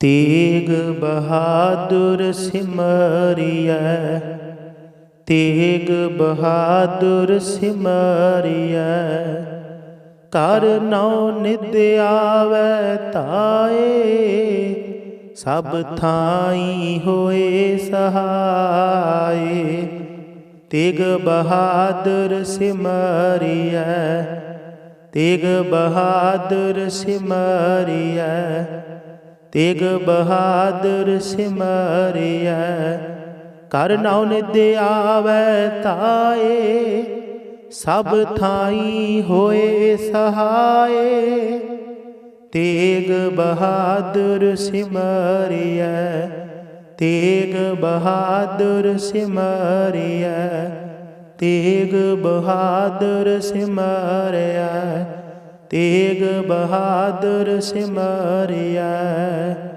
ਤੇਗ ਬਹਾਦੁਰ ਸਿਮਰਿਐ, ਤੇਗ ਬਹਾਦੁਰ ਸਿਮਰਿਐ। ਕਰ ਨਉ ਨਿਦ ਆਵੈ ਤਾਏ ਸਭ ਥਾਈ ਹੋਏ ਸਹਾਏ। ਤੇਗ ਬਹਾਦਰ ਸਿਮਰਿਐ, ਤੇਗ ਬਹਾਦਰ ਸਿਮਰਿਐ। ਤੇਗ ਬਹਾਦਰ ਸਿਮਰਿਐ। ਕਰ ਨਉ ਨਿਦ ਆਵੈ ਤਾਏ, ਸਭ ਥਾਈ ਹੋਏ ਸਹਾਏ। ਤੇਗ ਬਹਾਦਰ ਸਿਮਰਿਐ, ਤੇਗ ਬਹਾਦਰ ਸਿਮਰਿਐ। ਤੇਗ ਬਹਾਦਰ ਸਿਮਰਿਐ। ਤੇਗ ਬਹਾਦਰ ਸਿਮਰਿਐ।